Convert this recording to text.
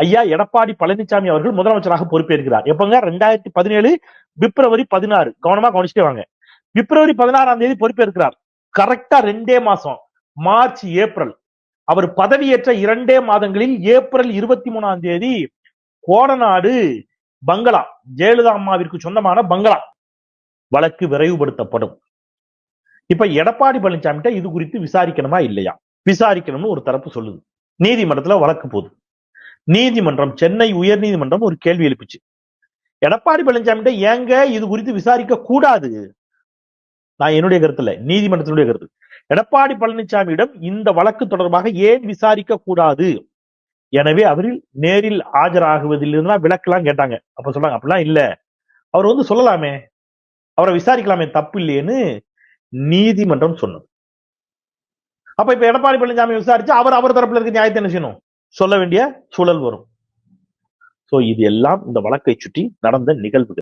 ஐயா எடப்பாடி பழனிசாமி அவர்கள் முதலமைச்சராக பொறுப்பேற்கிறார். எப்பங்க? ரெண்டாயிரத்தி பதினேழு பிப்ரவரி பதினாறு. கவனமா கவனிச்சுட்டே வாங்க. பிப்ரவரி பதினாறாம் தேதி பொறுப்பேற்கிறார். கரெக்டா ரெண்டே மாசம். March April. அவர் பதவியேற்ற இரண்டே மாதங்களில் ஏப்ரல் இருபத்தி மூணாம் தேதி கோடநாடு பங்களா ஜெயலலிதா அம்மாவிற்கு சொந்தமான பங்களா வழக்கு விரைவுபடுத்தப்படும். இப்ப எடப்பாடி பழனிசாமி இது குறித்து விசாரிக்கணுமா? இல்லையா? விசாரிக்கணும்னு ஒரு தரப்பு சொல்லுது. நீதிமன்றத்துல வழக்கு போகுது. நீதிமன்றம் சென்னை உயர் நீதிமன்றம் ஒரு கேள்வி எழுப்பிச்சு. எடப்பாடி பழனிசாமிகிட்ட ஏங்க இது குறித்து விசாரிக்க கூடாது? நான் என்னுடைய கருத்து நீதிமன்றத்தினுடைய கருத்து. எடப்பாடி பழனிசாமியிடம் இந்த வழக்கு தொடர்பாக ஏன் விசாரிக்க கூடாது? எனவே அவரில் நேரில் ஆஜராகுவதில் இருந்தா விளக்கெல்லாம் கேட்டாங்க. அப்ப சொல்றாங்க அப்படிலாம் இல்ல. அவர் வந்து சொல்லலாமே. அவரை விசாரிக்கலாமே தப்பு இல்லையேன்னு நீதிமன்றம் சொன்னது. அப்ப இப்ப எடப்பாடி பழனிசாமி விசாரிச்சு அவர் அவர் தரப்புல இருக்க நியாயத்தை என்ன செய்யணும்? சொல்ல வேண்டிய சூழல் வரும். சோ இது எல்லாம் இந்த வழக்கை சுற்றி நடந்த நிகழ்வுகள்.